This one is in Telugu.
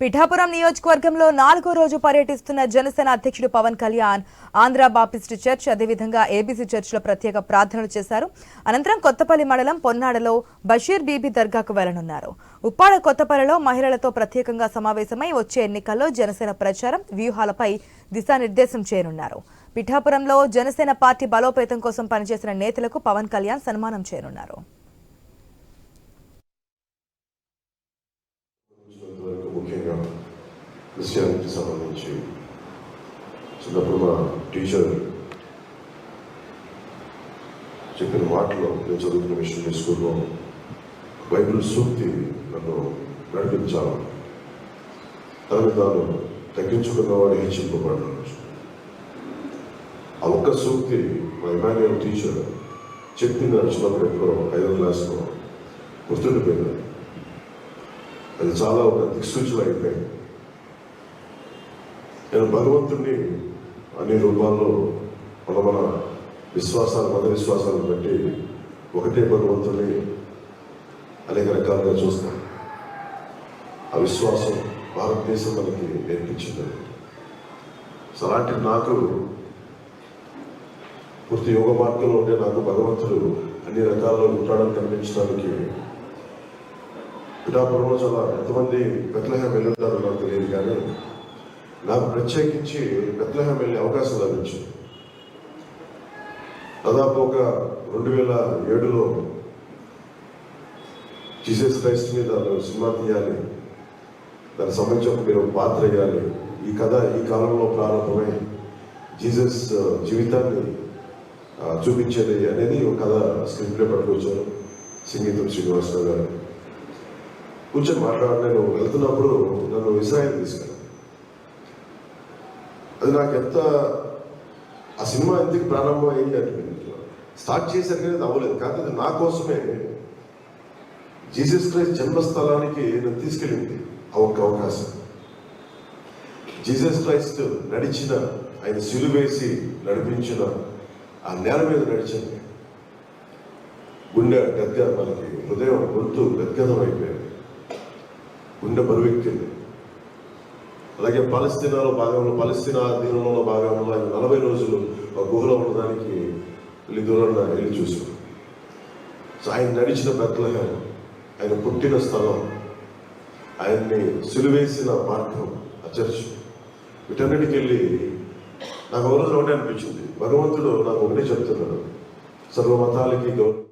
పిఠాపురం నియోజకవర్గంలో నాలుగో రోజు పర్యటిస్తున్న జనసేన అధ్యక్షుడు పవన్ కళ్యాణ్ ఆంధ్ర బాపిస్ట్ చర్చ్ అదేవిధంగా ఏబీసీ చర్చ్లో ప్రత్యేక ప్రార్థనలు చేశారు. అనంతరం కొత్తపల్లి మండలం పొన్నాడలో బషీర్ బీబీ దర్గాకు వెళ్ళనున్నారు. ఉప్పాడ కొత్తపల్లిలో మహిళలతో ప్రత్యేకంగా సమావేశమై వచ్చే ఎన్నికల్లో జనసేన ప్రచారం వ్యూహాలపై దిశానిర్దేశం చేయనున్నారు. పిఠాపురంలో జనసేన పార్టీ బలోపేతం కోసం పనిచేసిన నేతలకు పవన్ కళ్యాణ్ సన్మానం చేయనున్నారు. క్రిస్టియానిటీకి సంబంధించి చిన్నప్పుడు మా టీచర్ చెప్పిన మాటలో నేను చదువుతున్న మిషనరీ స్కూల్లో బైబిల్ సూక్తి నన్ను నడిపించాలి. తనని తాను తగ్గించుకున్నవాడు హెచ్చింపబడ్డాడు ఆ ఒక్క సూక్తి మా ఇమాన్యుయల్ టీచర్ చెప్పింది నడిచినప్పుడు ఎప్పుడో ఐదో క్లాస్లో గుర్తుండిపోయింది. అది చాలా ఒక దిక్సూచన అయిపోయింది. నేను భగవంతుడిని అన్ని రూపాల్లో మన మన విశ్వాసాలు మత విశ్వాసాలను బట్టి ఒకటే భగవంతుడిని అనేక రకాలుగా చూస్తాం ఆ విశ్వాసం భారతదేశం మనకి నేర్పించింది. సో అలాంటి నాకు పూర్తి యోగ మార్గంలో ఉండే నాకు భగవంతుడు అన్ని రకాల్లో ఉంటాడని కనిపించడానికి పిఠాపురంలో చాలా ఎంతమంది బెత్లహేం వెళ్ళుంటారో నాకు తెలియదు కానీ నాకు ప్రత్యేకించి బెత్లహేం వెళ్ళే అవకాశం లభించింది. దాదాపు ఒక రెండు వేల ఏడులో జీసస్ క్రైస్ట్ మీద సినిమా తీయాలి. దానికి సంబంధించి ఒక మీరు పాత్ర వేయాలి. ఈ కథ ఈ కాలంలో ప్రారంభమై జీసస్ జీవితాన్ని చూపించేది అనేది ఒక కథ స్క్రీన్ ప్లే పట్టుకొచ్చాను సంగీతం శ్రీనివాసరావు గారు. కూర్చొని మాట్లాడి నేను వెళ్తున్నప్పుడు నన్ను ఇజ్రాయెల్ తీసుకెళ్ళాను అది నాకు ఎంత ఆ సినిమా ఎందుకు ప్రారంభం అయింది అంటే స్టార్ట్ చేశారు కానీ అది అవ్వలేదు. కాకపోతే అది నా కోసమే. జీసస్ క్రైస్ట్ జన్మస్థలానికి నన్ను తీసుకెళ్ళింది. ఆ ఒక్క అవకాశం. జీసస్ క్రైస్ట్ నడిచిన ఆయన సిలువేసి నడిపించిన ఆ నేల మీద నడిచింది గుండె గద్గ మనకి హృదయం గొంతు గద్గదం అయిపోయింది. గుండె బరువెక్కింది. అలాగే పాలస్తీనాలో భాగంలో పాలస్తీనా దీనంలో భాగంలో ఆయన నలభై రోజులు ఒక గుహలో ఉండడానికి వెళ్ళి దూరంగా వెళ్ళి చూసాం సో ఆయన నడిచిన బెత్తలహం ఆయన పుట్టిన స్థలం ఆయన్ని సిలువేసిన మార్గం ఆ చర్చ్. వీటన్నిటికి వెళ్ళి నాకు ఒక రోజు ఒకటే అనిపించింది. భగవంతుడు నాకు ఒకటే చెప్తున్నాడు. సర్వ మతాలకి గౌరవం